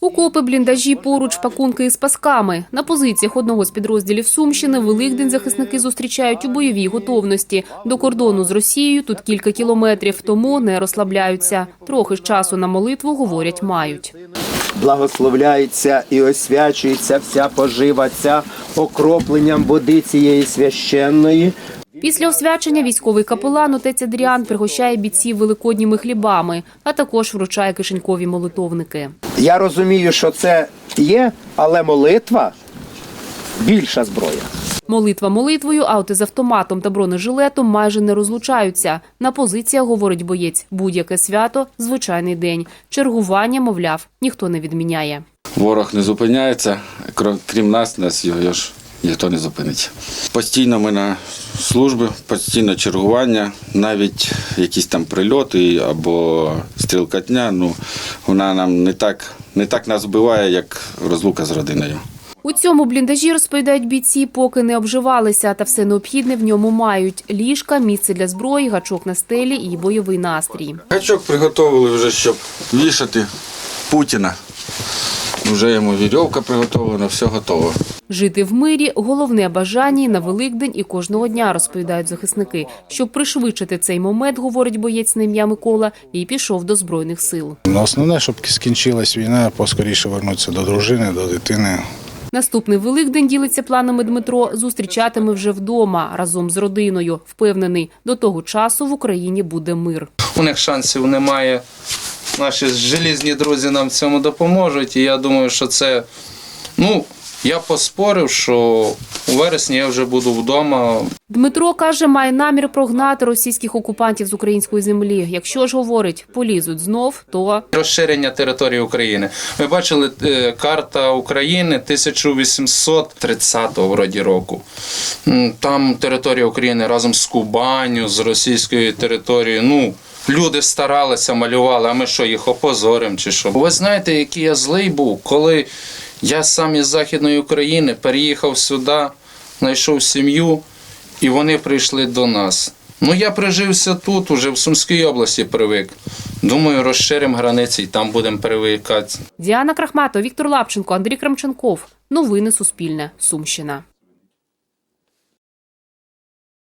Окопи, бліндажі, поруч, пакунки із пасками. На позиціях одного з підрозділів Сумщини Великдень захисники зустрічають у бойовій готовності. До кордону з Росією тут кілька кілометрів, тому не розслабляються. Трохи ж часу на молитву, говорять, мають. благословляється і освячується вся пожива, ця окропленням води цієї священної. Після освячення військовий капелан отець Адріан пригощає бійців великодніми хлібами, а також вручає кишенькові молитовники. Я розумію, що це є, але молитва більша зброя. Молитва молитвою, а от із автоматом та бронежилетом майже не розлучаються. На позиціях, говорить боєць, будь-яке свято – звичайний день. Чергування, мовляв, ніхто не відміняє. Ворог не зупиняється, крім- крім нас, нас його ж ніхто не зупинить. Постійно ми на службі, постійно чергування, навіть якісь там прильоти або стрілкатня, ну вона нам не так, не так нас вбиває, як розлука з родиною. У цьому бліндажі, розповідають бійці, поки не обживалися, та все необхідне в ньому мають. Ліжка, місце для зброї, гачок на стелі і бойовий настрій. Гачок приготували вже, щоб вішати Путіна. Вже йому вірьовка приготовлена, все готово. Жити в мирі – головне бажання на Великдень і кожного дня, розповідають захисники. Щоб пришвидшити цей момент, говорить боєць на ім'я Микола, і пішов до Збройних сил. Ну, Основне, щоб скінчилась війна, поскоріше вернутися до дружини, до дитини. Наступний Великдень, ділиться планами Дмитро, зустрічатиме вже вдома разом з родиною. Впевнений, до того часу в Україні буде мир. у них шансів немає. Наші желізні друзі нам в цьому допоможуть. І я думаю, що це. Ну, я поспорив, що у вересні я вже буду вдома. Дмитро каже, має намір прогнати російських окупантів з української землі. Якщо ж говорить, полізуть знов, то Розширення території України. Ми бачили е, карта України 1830 вроді року. Там територія України разом з Кубаню, з російською територією. Ну, люди старалися, малювали, а ми що, їх опозоримо чи що? Ви знаєте, який я злий був, коли я сам із Західної України переїхав сюди, знайшов сім'ю, і вони прийшли до нас. Ну, я прижився тут, уже в Сумській області привик. Думаю, розширимо границі і там будемо привикати. Діана Крахмато, Віктор Лапченко, Андрій Крамченков. Новини Суспільне. Сумщина.